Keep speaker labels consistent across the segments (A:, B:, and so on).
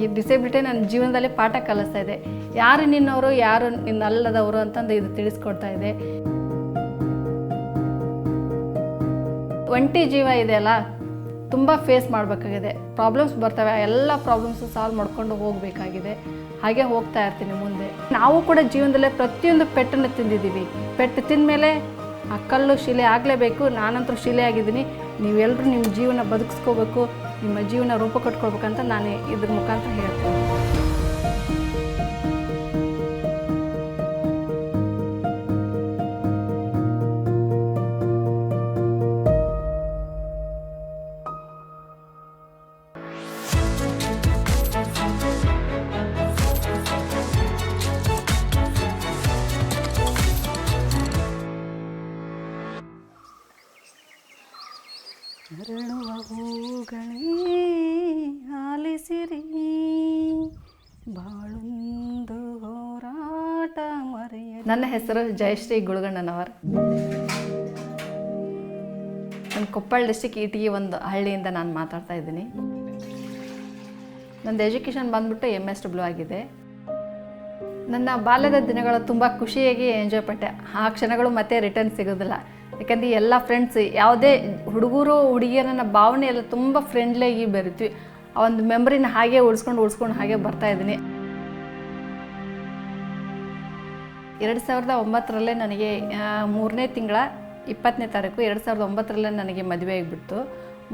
A: ಈ ಡಿಸೇಬಿಲಿಟಿ ನನ್ನ ಜೀವನದಲ್ಲಿ ಪಾಠ ಕಲಿಸ್ತಾ ಇದೆ. ಯಾರು ನಿನ್ನವರು, ಯಾರು ನಿನ್ನಲ್ಲದವರು ಅಂತಂದು ಇದು ತಿಳಿಸ್ಕೊಡ್ತಾ ಇದೆ. ಒಂಟಿ ಜೀವ ಇದೆಯಲ್ಲ ತುಂಬ ಫೇಸ್ ಮಾಡಬೇಕಾಗಿದೆ. ಪ್ರಾಬ್ಲಮ್ಸ್ ಬರ್ತವೆ, ಎಲ್ಲ ಪ್ರಾಬ್ಲಮ್ಸು ಸಾಲ್ವ್ ಮಾಡ್ಕೊಂಡು ಹೋಗಬೇಕಾಗಿದೆ. ಹಾಗೆ ಹೋಗ್ತಾ ಇರ್ತೀನಿ ಮುಂದೆ. ನಾವು ಕೂಡ ಜೀವನದಲ್ಲೇ ಪ್ರತಿಯೊಂದು ಪೆಟ್ಟನ್ನು ತಿಂದಿದ್ದೀವಿ. ಪೆಟ್ಟು ತಿಂದಮೇಲೆ ಆ ಕಲ್ಲು ಶಿಲೆ ಆಗಲೇಬೇಕು ನಾನಂತರೂ ಶಿಲೆ ಆಗಿದ್ದೀನಿ ನೀವೆಲ್ಲರೂ ನಿಮ್ಮ ಜೀವನ ಬದುಕಿಸ್ಕೋಬೇಕು. ನಿಮ್ಮ ಜೀವನ ರೂಪ ಕಟ್ಕೊಳ್ಬೇಕಂತ ನಾನು ಇದ್ರ ಮುಖಾಂತರ ಹೇಳ್ತೀನಿ. ಅರಳುವ ಹೂಗಳೇ, ಆಲಿಸಿರಿ. ಬಾಳೊಂದು ಹೋರಾಟ ಮರೆಯ ನನ್ನ ಹೆಸರು ಜಯಶ್ರೀ ಗುಳಗಣ್ಣನವರ್. ನಾನು ಕೊಪ್ಪಳ ಡಿಸ್ಟಿಕ್ ಇಟಿಗೆ ಒಂದು ಹಳ್ಳಿಯಿಂದ ನಾನು ಮಾತಾಡ್ತಾ ಇದ್ದೀನಿ. ನಂದು ಎಜುಕೇಷನ್ ಬಂದ್ಬಿಟ್ಟು ಎಂ ಎಸ್ ಡಬ್ಲ್ಯೂ ಆಗಿದೆ. ನನ್ನ ಬಾಲ್ಯದ ದಿನಗಳು ತುಂಬ ಖುಷಿಯಾಗಿ ಎಂಜಾಯ್ ಪಟ್ಟೆ. ಆ ಕ್ಷಣಗಳು ಮತ್ತೆ ರಿಟರ್ನ್ ಸಿಗೋದಿಲ್ಲ. ಯಾಕಂದ್ರೆ ಎಲ್ಲ ಫ್ರೆಂಡ್ಸ್ ಯಾವುದೇ ಹುಡುಗರು, ಹುಡುಗಿಯರನ್ನ ಭಾವನೆ ಎಲ್ಲ ತುಂಬ ಫ್ರೆಂಡ್ಲಿಯಾಗಿ ಬೆರಿತೀವಿ. ಆ ಒಂದು ಮೆಮ್ರಿನ ಹಾಗೆ ಉಳಿಸ್ಕೊಂಡು ಉಳಿಸ್ಕೊಂಡು ಹಾಗೆ ಬರ್ತಾ ಇದ್ದೀನಿ. ಎರಡು ಸಾವಿರದ ಒಂಬತ್ತರಲ್ಲೇ ನನಗೆ ಮೂರನೇ ತಿಂಗಳ ಇಪ್ಪತ್ತನೇ ತಾರೀಕು ಎರಡು ಸಾವಿರದ ಒಂಬತ್ತರಲ್ಲೇ ನನಗೆ ಮದುವೆ ಆಗಿಬಿಡ್ತು.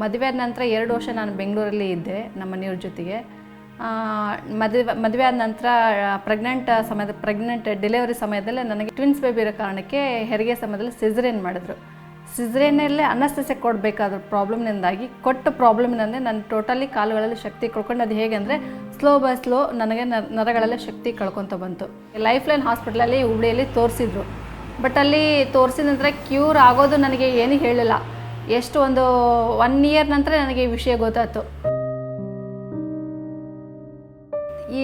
A: ಮದುವೆ ಆದ ನಂತರ ಎರಡು ವರ್ಷ ನಾನು ಬೆಂಗಳೂರಲ್ಲಿ ಇದ್ದೆ ನಮ್ಮ ಮನೆಯವ್ರ ಜೊತೆಗೆ. ಮದುವೆ ಮದುವೆ ಆದ ನಂತರ ಪ್ರೆಗ್ನೆಂಟ್ ಸಮಯದ ಪ್ರೆಗ್ನೆಂಟ್ ಡೆಲಿವರಿ ಸಮಯದಲ್ಲೇ ನನಗೆ ಟ್ವಿನ್ಸ್ ಬೇಬಿ ಇರೋ ಕಾರಣಕ್ಕೆ ಹೆರಿಗೆ ಸಮಯದಲ್ಲಿ ಸಿಸರೇನ್ ಮಾಡಿದ್ರು. ಸಿಸರೇನಲ್ಲೇ ಅನಸ್ತಸೆ ಕೊಡಬೇಕಾದ ಪ್ರಾಬ್ಲಮ್ನಿಂದಾಗಿ ಕೊಟ್ಟ ಪ್ರಾಬ್ಲಮ್ನಂದರೆ ನಾನು ಟೋಟಲಿ ಕಾಲುಗಳಲ್ಲಿ ಶಕ್ತಿ ಕಳ್ಕೊಂಡು ಅದು ಹೇಗೆ ಅಂದರೆ ಸ್ಲೋ ಬೈ ಸ್ಲೋ ನನಗೆ ನರಗಳಲ್ಲೇ ಶಕ್ತಿ ಕಳ್ಕೊತ ಬಂತು. ಲೈಫ್ ಲೈನ್ ಹಾಸ್ಪಿಟ್ಲಲ್ಲಿ ಹುಬ್ಳಿಯಲ್ಲಿ ತೋರಿಸಿದ್ರು. ಬಟ್ ಅಲ್ಲಿ ತೋರಿಸಿದ ನಂತರ ಕ್ಯೂರ್ ಆಗೋದು ನನಗೆ ಏನೂ ಹೇಳಿಲ್ಲ. ಎಷ್ಟು ಒಂದು ಒನ್ ಇಯರ್ ನಂತರ ನನಗೆ ಈ ವಿಷಯ ಗೊತ್ತಾಯ್ತು. ಈ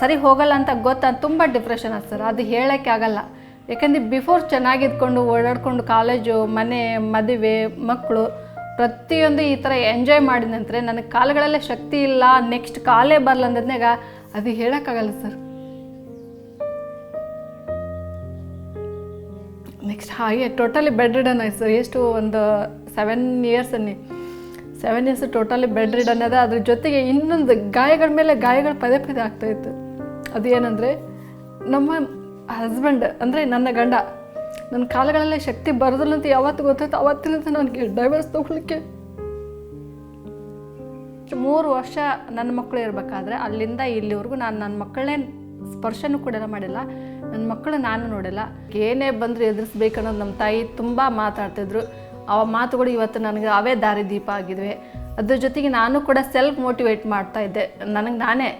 A: ಸರಿ ಹೋಗಲ್ಲ ಅಂತ ಗೊತ್ತ ತುಂಬ ಡಿಪ್ರೆಷನ್ ಆಗ್ತದೆ ಅದು ಹೇಳೋಕ್ಕೆ ಆಗಲ್ಲ. ಯಾಕಂದ್ರೆ ಬಿಫೋರ್ ಚೆನ್ನಾಗಿದ್ಕೊಂಡು ಓಡಾಡ್ಕೊಂಡು ಕಾಲೇಜು ಮನೆ, ಮದುವೆ ಮಕ್ಕಳು ಪ್ರತಿಯೊಂದು ಈ ಥರ ಎಂಜಾಯ್ ಮಾಡಿದ ನಂತರ ನನಗೆ ಕಾಲುಗಳಲ್ಲೇ ಶಕ್ತಿ ಇಲ್ಲ ನೆಕ್ಸ್ಟ್ ಕಾಲೇ ಬರಲ್ಲ ಅಂದದ್ನಾಗ ಅದು ಹೇಳೋಕ್ಕಾಗಲ್ಲ ಸರ್ ನೆಕ್ಸ್ಟ್ ಹಾಗೆ ಟೋಟಲಿ ಬೆಡ್ ರಿಡನ್ ಆಯ್ತು ಸರ್ ಎಷ್ಟು ಒಂದು ಸೆವೆನ್ ಇಯರ್ಸ್ ಅನ್ನಿ. Seven years totally bedridden ಅನ್ನೋದು ಅದ್ರ ಜೊತೆಗೆ ಇನ್ನೊಂದು ಗಾಯಗಳ ಮೇಲೆ ಗಾಯಗಳು ಪದೇ ಪದೇ ಆಗ್ತಾಯಿತ್ತು ಅದು ಏನಂದರೆ ನಮ್ಮ ಹಸ್ಬೆಂಡ್ ಅಂದರೆ ನನ್ನ ಗಂಡ, ನನ್ನ ಕಾಲಗಳಲ್ಲೇ ಶಕ್ತಿ ಬರೋದಿಲ್ಲ ಅಂತ ಯಾವತ್ತು ಗೊತ್ತಾಯ್ತು? ಅವತ್ತಿನಿಂದ ನನಗೆ ಡೈವರ್ಸ್ ತೊಗೊಳ್ಲಿಕ್ಕೆ. ಮೂರು ವರ್ಷ ನನ್ನ ಮಕ್ಕಳು ಇರಬೇಕಾದ್ರೆ ಅಲ್ಲಿಂದ ಇಲ್ಲಿವರೆಗೂ ನಾನು ನನ್ನ ಮಕ್ಕಳನ್ನೇ ಸ್ಪರ್ಶನೂ ಕೂಡ ಮಾಡಿಲ್ಲ. ನನ್ನ ಮಕ್ಕಳು ನಾನು ನೋಡಿಲ್ಲ. ಏನೇ ಬಂದರೂ ಎದುರಿಸ್ಬೇಕು ಅನ್ನೋದು ನಮ್ಮ ತಾಯಿ ತುಂಬ ಮಾತಾಡ್ತಿದ್ರು. ಆ ಮಾತುಗಳು ಇವತ್ತು ನನಗೆ ಅವೇ ದಾರಿ ದೀಪ ಆಗಿದ್ವಿ. ಅದ್ರ ಜೊತೆಗೆ ನಾನು ಕೂಡ ಸೆಲ್ಫ್ ಮೋಟಿವೇಟ್ ಮಾಡ್ತಾ ಇದ್ದೆ. ನನಗೆ ನಾನೇ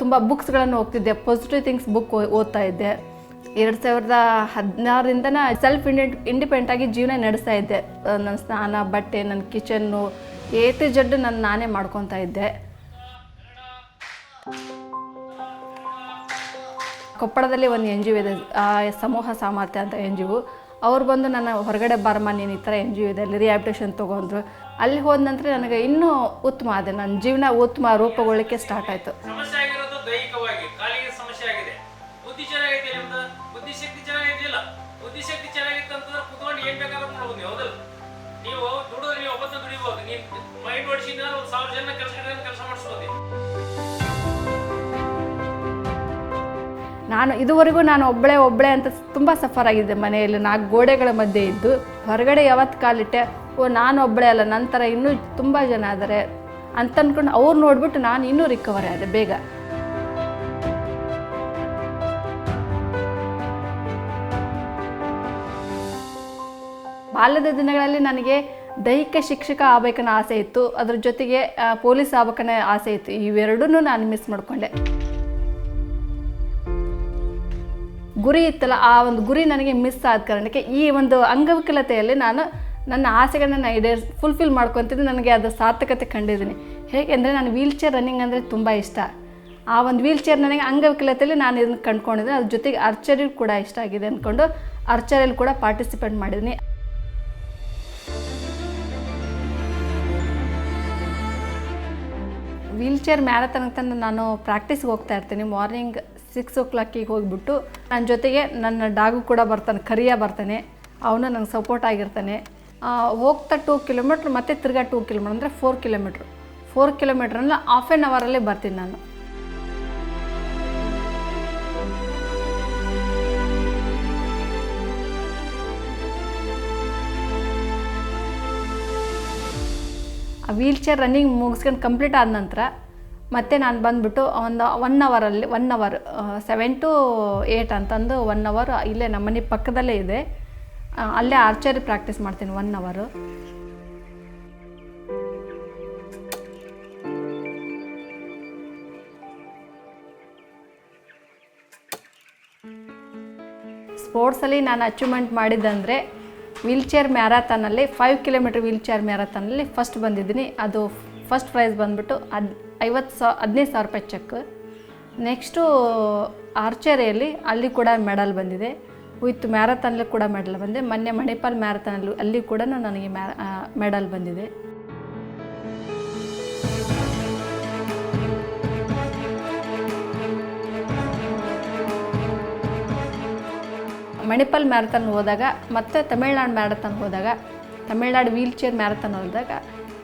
A: ತುಂಬ ಬುಕ್ಸ್ಗಳನ್ನು ಓದ್ತಿದ್ದೆ. ಪಾಸಿಟಿವ್ ಥಿಂಗ್ಸ್ ಬುಕ್ ಓದ್ತಾ ಇದ್ದೆ. ಎರಡು ಸಾವಿರದ ಹದಿನಾರರಿಂದ ಸೆಲ್ಫ್ ಇಂಡಿ ಇಂಡಿಪೆಂಡೆಂಟ್ ಆಗಿ ಜೀವನ ನಡೆಸ್ತಾ ಇದ್ದೆ. ನನ್ನ ಸ್ನಾನ, ಬಟ್ಟೆ ನನ್ನ ಕಿಚನ್ನು ಏ ಟು ಜಡ್ ನಾನು ನಾನೇ ಮಾಡ್ಕೊತಾ ಇದ್ದೆ. ಕೊಪ್ಪಳದಲ್ಲಿ ಒಂದು ಎನ್ ಜಿ ಒ ಇದೆ. ಸಮೂಹ ಸಾಮರ್ಥ್ಯ ಅಂತ ಎನ್ ಜಿ ಒ ಅವ್ರು ಬಂದು ನನ್ನ ಹೊರಗಡೆ ಬಾರಮ್ಮ ನೀನು ಈ ಥರ ಎನ್ ಜಿ ಒ ಇದೆ ಅಲ್ಲಿ ರಿಹ್ಯಾಬಿಟೇಷನ್ ತೊಗೊಂಡ್ರು ಅಲ್ಲಿ ಹೋದ ನಂತರ ನನಗೆ ಇನ್ನೂ ಉತ್ತಮ ಆದೆ. ನನ್ನ ಜೀವನ ಉತ್ತಮ ರೂಪಗೊಳ್ಳಕ್ಕೆ ಸ್ಟಾರ್ಟ್ ಆಯಿತು.
B: ನೀವು ದುಡಿದ್ರೆ ನೀವು ದುಡಿಬೋದು. ನೀವು ಮೈಂಡ್ ಒಂದು ಸಾವಿರ ಜನ ಕೆಲಸ ಕೆಲಸ ಮಾಡಿಸ್ಬೋದು
A: ನಾನು ಇದುವರೆಗೂ ನಾನು ಒಬ್ಬಳೆ ಒಬ್ಬಳೆ ಅಂತ ತುಂಬ ಸಫರ್ ಆಗಿದ್ದೆ ಮನೆಯಲ್ಲಿ. ನಾಲ್ಕು ಗೋಡೆಗಳ ಮಧ್ಯೆ ಇದ್ದು, ಹೊರಗಡೆ ಯಾವತ್ತು ಕಾಲಿಟ್ಟೆ ಓ, ನಾನು ಒಬ್ಬಳೆ ಅಲ್ಲ ನಂತರ ಇನ್ನೂ ತುಂಬ ಜನ ಆದರೆ ಅಂತ ಅಂದ್ಕೊಂಡು ಅವ್ರು ನೋಡ್ಬಿಟ್ಟು ನಾನು ಇನ್ನೂ ರಿಕವರಿ ಆದೆ ಬೇಗ. ಬಾಲ್ಯದ ದಿನಗಳಲ್ಲಿ ನನಗೆ ದೈಹಿಕ ಶಿಕ್ಷಕ ಆಗ್ಬೇಕನ್ನೋ ಆಸೆ ಇತ್ತು. ಅದ್ರ ಜೊತೆಗೆ ಪೊಲೀಸ್ ಆಗ್ಬೇಕನ್ನೋ ಆಸೆ ಇತ್ತು. ಇವೆರಡೂ ನಾನು ಮಿಸ್ ಮಾಡಿಕೊಂಡೆ. ಗುರಿ ಇತ್ತಲ್ಲ, ಆ ಒಂದು ಗುರಿ ನನಗೆ ಮಿಸ್ ಆದ ಕಾರಣಕ್ಕೆ ಈ ಒಂದು ಅಂಗವಿಕಲತೆಯಲ್ಲಿ ನಾನು ನನ್ನ ಆಸೆಗಳನ್ನ ನಾನು ಈಡೇರಿಸ್ ಫುಲ್ಫಿಲ್ ಮಾಡ್ಕೊತಿದ್ದು ನನಗೆ ಅದು ಸಾರ್ಥಕತೆ ಕಂಡಿದ್ದೀನಿ. ಹೇಗೆಂದರೆ ನಾನು ವೀಲ್ ಚೇರ್ ರನ್ನಿಂಗ್ ಅಂದರೆ ತುಂಬ ಇಷ್ಟ. ಆ ಒಂದು ವೀಲ್ ಚೇರ್ ನನಗೆ ಅಂಗವಿಕಲತೆಯಲ್ಲಿ ನಾನು ಇದನ್ನು ಕಂಡುಕೊಂಡಿದ್ದೆ. ಅದ್ರ ಜೊತೆಗೆ ಅರ್ಚರಿ ಕೂಡ ಇಷ್ಟ ಆಗಿದೆ ಅಂದ್ಕೊಂಡು ಅರ್ಚರಿಯಲ್ಲಿ ಕೂಡ ಪಾರ್ಟಿಸಿಪೇಟ್ ಮಾಡಿದ್ದೀನಿ. ವೀಲ್ ಚೇರ್ ಮ್ಯಾರಥಾನ್ ಅಂತ ನಾನು ಪ್ರಾಕ್ಟೀಸ್ಗೆ ಹೋಗ್ತಾ ಇರ್ತೀನಿ. ಮಾರ್ನಿಂಗ್ ಸಿಕ್ಸ್ ಓ ಕ್ಲಾಕಿಗೆ ಹೋಗಿಬಿಟ್ಟು ನನ್ನ ಜೊತೆಗೆ ನನ್ನ ಡಾಗು ಕೂಡ ಬರ್ತಾನೆ, ಕರಿಯ ಬರ್ತಾನೆ. ಅವನು ನಂಗೆ ಸಪೋರ್ಟ್ ಆಗಿರ್ತಾನೆ. ಹೋಗ್ತಾ ಟೂ ಕಿಲೋಮೀಟ್ರ್ ಮತ್ತು ತಿರ್ಗಾ ಟೂ ಕಿಲೋಮೀಟ್ರ್ ಅಂದರೆ ಫೋರ್ ಕಿಲೋಮೀಟ್ರ್ ಫೋರ್ ಕಿಲೋಮೀಟ್ರನ್ನ ಹಾಫ್ ಆ್ಯನ್ ಅವರಲ್ಲೇ ಬರ್ತೀನಿ ನಾನು. ಆ ವೀಲ್ ಚೇರ್ ರನ್ನಿಂಗ್ ಮುಗಿಸ್ಕೊಂಡು ಕಂಪ್ಲೀಟ್ ಆದ ನಂತರ ಮತ್ತೆ ನಾನು ಬಂದುಬಿಟ್ಟು ಒಂದು ಒನ್ ಅವರಲ್ಲಿ one hour seven to eight ಅಂತಂದು ಒನ್ ಅವರ್ ಇಲ್ಲೇ ನಮ್ಮ ಮನೆ ಪಕ್ಕದಲ್ಲೇ ಇದೆ. ಅಲ್ಲೇ ಆರ್ಚರಿ ಪ್ರಾಕ್ಟೀಸ್ ಮಾಡ್ತೀನಿ ಒನ್ ಅವರು ಸ್ಪೋರ್ಟ್ಸಲ್ಲಿ ನಾನು ಅಚೀವ್ಮೆಂಟ್ ಮಾಡಿದ್ದಂದರೆ ವೀಲ್ಚೇರ್ ಮ್ಯಾರಥಾನಲ್ಲಿ ಫೈವ್ ಕಿಲೋಮೀಟ್ರ್ ವೀಲ್ಚೇರ್ ಮ್ಯಾರಥಾನಲ್ಲಿ ಫಸ್ಟ್ ಬಂದಿದ್ದೀನಿ. ಅದು ಫಸ್ಟ್ ಪ್ರೈಸ್ ಬಂದುಬಿಟ್ಟು ಹದ್ ಐವತ್ತು ಸಾ, ಹದಿನೈದು ಸಾವಿರ ರೂಪಾಯಿ ಚೆಕ್ ನೆಕ್ಸ್ಟು ಆರ್ಚರಿಯಲ್ಲಿ ಅಲ್ಲಿ ಕೂಡ ಮೆಡಲ್ ಬಂದಿದೆ. ವಿತ್ ಮ್ಯಾರಥಾನಲ್ಲಿ ಕೂಡ ಮೆಡಲ್ ಬಂದಿದೆ. ಮೊನ್ನೆ ಮಣಿಪಾಲ್ ಮ್ಯಾರಥಾನಲ್ಲಿ ಅಲ್ಲಿ ಕೂಡ ನನಗೆ ಮೆಡಲ್ ಬಂದಿದೆ. ಮಣಿಪಾಲ್ ಮ್ಯಾರಥಾನ್ ಹೋದಾಗ, ಮತ್ತು ತಮಿಳ್ನಾಡು ಮ್ಯಾರಥಾನ್ ಹೋದಾಗ, ತಮಿಳ್ನಾಡು ವೀಲ್ ಚೇರ್ ಮ್ಯಾರಥಾನ್ ಹೋದಾಗ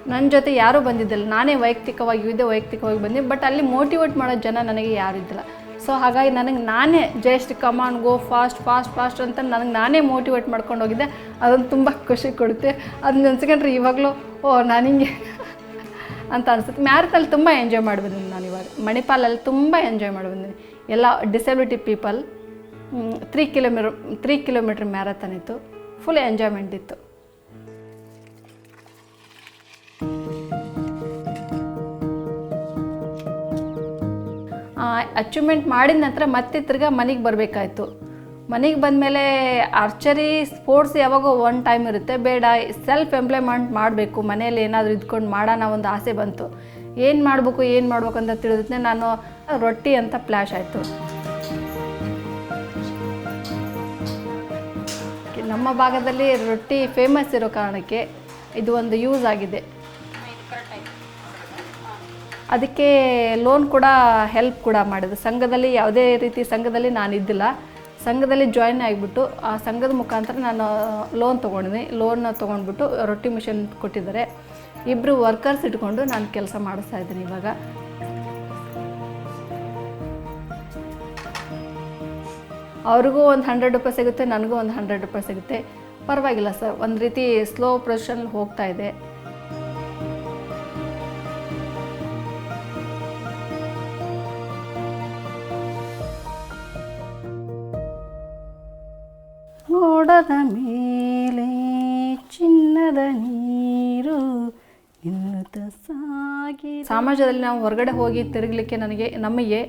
A: ನನ್ನ ಜೊತೆ ಯಾರೂ ಬಂದಿದ್ದಿಲ್ಲ. ನಾನೇ ವೈಯಕ್ತಿಕವಾಗಿ ಇದ್ದೆ ವೈಯಕ್ತಿಕವಾಗಿ ಬಂದೆ. ಬಟ್ ಅಲ್ಲಿ ಮೋಟಿವೇಟ್ ಮಾಡೋ ಜನ ನನಗೆ ಯಾರೂ ಇದ್ದಿಲ್ಲ. ಸೊ ಹಾಗಾಗಿ ನನಗೆ ನಾನೇ just command go fast fast fast ಅಂತ ನನಗೆ ನಾನೇ ಮೋಟಿವೇಟ್ ಮಾಡ್ಕೊಂಡು ಹೋಗಿದ್ದೆ. ಅದೊಂದು ತುಂಬ ಖುಷಿ ಕೊಡುತ್ತೆ. ಅದನ್ನ ನೆನ್ಸ್ಕೊಂಡ್ರೆ ಇವಾಗಲೂ, ಓ, ನಾನು ಅಂತ ಅನಿಸುತ್ತೆ. ಮ್ಯಾರಥಲ್ಲಿ ತುಂಬ ಎಂಜಾಯ್ ಮಾಡಿ ನಾನು ಇವಾಗ. ಮಣಿಪಾಲಲ್ಲಿ ತುಂಬ ಎಂಜಾಯ್ ಮಾಡಿ ಬಂದಿದ್ದೀನಿ ಎಲ್ಲ disability people three kilometre three kilometre marathon ಇತ್ತು. ಫುಲ್ ಎಂಜಾಯ್ಮೆಂಟ್ ಇತ್ತು. ಅಚೀವ್ಮೆಂಟ್ ಮಾಡಿದ ನಂತರ ಮತ್ತೆ ತಿರ್ಗಾ ಮನೆಗೆ ಬರಬೇಕಾಯ್ತು. ಮನೆಗೆ ಬಂದಮೇಲೆ ಆರ್ಚರಿ ಸ್ಪೋರ್ಟ್ಸ್ ಯಾವಾಗೋ ಒನ್ ಟೈಮ್ ಇರುತ್ತೆ. ಬೇಡ ಸೆಲ್ಫ್ ಎಂಪ್ಲಾಯ್ಮೆಂಟ್ ಮಾಡಬೇಕು. ಮನೇಲಿ ಏನಾದರೂ ಇದ್ಕೊಂಡು ಮಾಡೋಣ ಒಂದು ಆಸೆ ಬಂತು. ಏನು ಮಾಡಬೇಕು, ಏನು ಮಾಡ್ಬೇಕು ಅಂತ ತಿಳಿದ್ರೆ ನಾನು ರೊಟ್ಟಿ ಅಂತ ಫ್ಲ್ಯಾಶ್ ಆಯಿತು. ನಮ್ಮ ಭಾಗದಲ್ಲಿ ರೊಟ್ಟಿ ಫೇಮಸ್ ಇರೋ ಕಾರಣಕ್ಕೆ ಇದು ಒಂದು ಯೂಸ್ ಆಗಿದೆ. ಅದಕ್ಕೆ ಲೋನ್ ಕೂಡ ಹೆಲ್ಪ್ ಕೂಡ ಮಾಡಿದೆ. ಸಂಘದಲ್ಲಿ ಯಾವುದೇ ರೀತಿ ಸಂಘದಲ್ಲಿ ನಾನು ಇದ್ದಿಲ್ಲ. ಸಂಘದಲ್ಲಿ ಜಾಯಿನ್ ಆಗಿಬಿಟ್ಟು, ಆ ಸಂಘದ ಮುಖಾಂತರ ನಾನು ಲೋನ್ ತೊಗೊಂಡಿದ್ದೀನಿ ಲೋನ್ ತೊಗೊಂಡ್ಬಿಟ್ಟು ರೊಟ್ಟಿ ಮಿಷನ್ ಕೊಟ್ಟಿದ್ದಾರೆ. ಇಬ್ಬರು ವರ್ಕರ್ಸ್ ಇಟ್ಕೊಂಡು ನಾನು ಕೆಲಸ ಮಾಡಿಸ್ತಾ ಇದ್ದೀನಿ ಇವಾಗ. ಅವ್ರಿಗೂ ಒಂದು ಹಂಡ್ರೆಡ್ ರೂಪಾಯಿ ಸಿಗುತ್ತೆ, ನನಗೂ ಒಂದು ಹಂಡ್ರೆಡ್ ರೂಪಾಯಿ ಸಿಗುತ್ತೆ. ಪರವಾಗಿಲ್ಲ ಸರ್. ಒಂದು ರೀತಿ ಸ್ಲೋ ಪ್ರೊಸೆಷನ್ ಹೋಗ್ತಾ ಇದೆ. ನೋಡದ ಮೇಲೆ ಚಿನ್ನದ ನೀರು ಸಾಗಿ ಸಮಾಜದಲ್ಲಿ ನಾವು ಹೊರಗಡೆ ಹೋಗಿ ತಿರುಗಲಿಕ್ಕೆ ನನಗೆ, ನಮಗೆ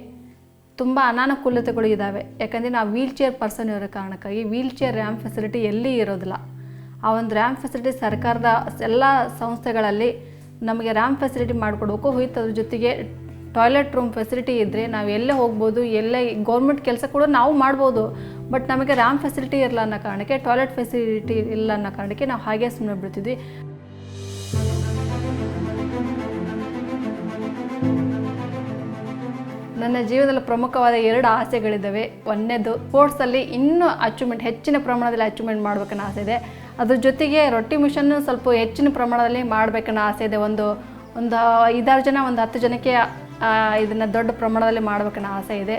A: ತುಂಬ ಅನಾನುಕೂಲತೆಗಳು ಇದ್ದಾವೆ ಯಾಕಂದರೆ ನಾವು ವೀಲ್ ಚೇರ್ ಪರ್ಸನ್ ಇರೋ ಕಾರಣಕ್ಕಾಗಿ ವೀಲ್ ಚೇರ್ ರ್ಯಾಂಪ್ ಫೆಸಿಲಿಟಿ ಎಲ್ಲಿ ಇರೋದಿಲ್ಲ. ಆ ಒಂದು ರ್ಯಾಂಪ್ ಫೆಸಿಲಿಟಿ ಸರ್ಕಾರದ ಎಲ್ಲ ಸಂಸ್ಥೆಗಳಲ್ಲಿ ನಮಗೆ ರ್ಯಾಂಪ್ ಫೆಸಿಲಿಟಿ ಮಾಡಿಕೊಡ್ಬೇಕು. ಹೋಯ್ತು ಅದ್ರ ಜೊತೆಗೆ ಟಾಯ್ಲೆಟ್ ರೂಮ್ ಫೆಸಿಲಿಟಿ ಇದ್ದರೆ ನಾವು ಎಲ್ಲೇ ಹೋಗ್ಬೋದು, ಎಲ್ಲೇ ಗೌರ್ಮೆಂಟ್ ಕೆಲಸ ಕೂಡ ನಾವು ಮಾಡ್ಬೋದು. ಬಟ್ ನಮಗೆ ರಾಮ್ ಫೆಸಿಲಿಟಿ ಇರಲ್ಲ ಅನ್ನೋ ಕಾರಣಕ್ಕೆ, ಟಾಯ್ಲೆಟ್ ಫೆಸಿಲಿಟಿ ಇಲ್ಲ ಅನ್ನೋ ಕಾರಣಕ್ಕೆ ನಾವು ಹಾಗೆ ಸುಮ್ಮನೆ ಬಿಡ್ತಿದ್ವಿ. ನನ್ನ ಜೀವನದಲ್ಲಿ ಪ್ರಮುಖವಾದ ಎರಡು ಆಸೆಗಳಿದ್ದಾವೆ. ಒಂದನೇದು ಸ್ಪೋರ್ಟ್ಸಲ್ಲಿ ಇನ್ನೂ ಅಚೀವ್ಮೆಂಟ್ ಹೆಚ್ಚಿನ ಪ್ರಮಾಣದಲ್ಲಿ ಅಚೀವ್ಮೆಂಟ್ ಮಾಡ್ಬೇಕನ್ನೋ ಆಸೆ ಇದೆ. ಅದ್ರ ಜೊತೆಗೆ ರೊಟ್ಟಿ ಮಿಷನ್ನು ಸ್ವಲ್ಪ ಹೆಚ್ಚಿನ ಪ್ರಮಾಣದಲ್ಲಿ ಮಾಡಬೇಕನ್ನೋ ಆಸೆ ಇದೆ. ಒಂದು ಒಂದು ಐದಾರು ಜನ, ಒಂದು ಹತ್ತು ಜನಕ್ಕೆ ಇದನ್ನು ದೊಡ್ಡ ಪ್ರಮಾಣದಲ್ಲಿ ಮಾಡ್ಬೇಕನ್ನೋ ಆಸೆ ಇದೆ.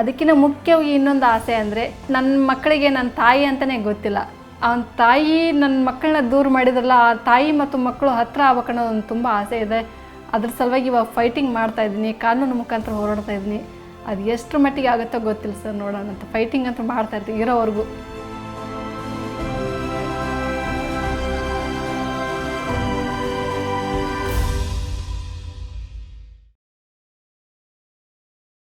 A: ಅದಕ್ಕಿಂತ ಮುಖ್ಯವಾಗಿ ಇನ್ನೊಂದು ಆಸೆ ಅಂದರೆ ನನ್ನ ಮಕ್ಕಳಿಗೆ ನನ್ನ ತಾಯಿ ಅಂತಲೇ ಗೊತ್ತಿಲ್ಲ. ಅವನ ತಾಯಿ ನನ್ನ ಮಕ್ಕಳನ್ನ ದೂರ ಮಾಡಿದ್ರಲ್ಲ, ಆ ತಾಯಿ ಮತ್ತು ಮಕ್ಕಳು ಹತ್ರ ಆಗ್ಬೇಕನ್ನೋ ಒಂದು ತುಂಬ ಆಸೆ ಇದೆ. ಅದ್ರ ಸಲುವಾಗಿ ಇವಾಗ ಫೈಟಿಂಗ್ ಮಾಡ್ತಾ ಇದ್ದೀನಿ, ಕಾನೂನು ಮುಖಾಂತರ ಹೋರಾಡ್ತಾ ಇದ್ದೀನಿ. ಅದು ಎಷ್ಟು ಮಟ್ಟಿಗೆ ಆಗುತ್ತೋ ಗೊತ್ತಿಲ್ಲ ಸರ್ ನೋಡೋಣ ಅಂತ. ಫೈಟಿಂಗ್ ಅಂತ ಮಾಡ್ತಾ ಇರ್ತೀವಿ, ಇರೋವರೆಗೂ.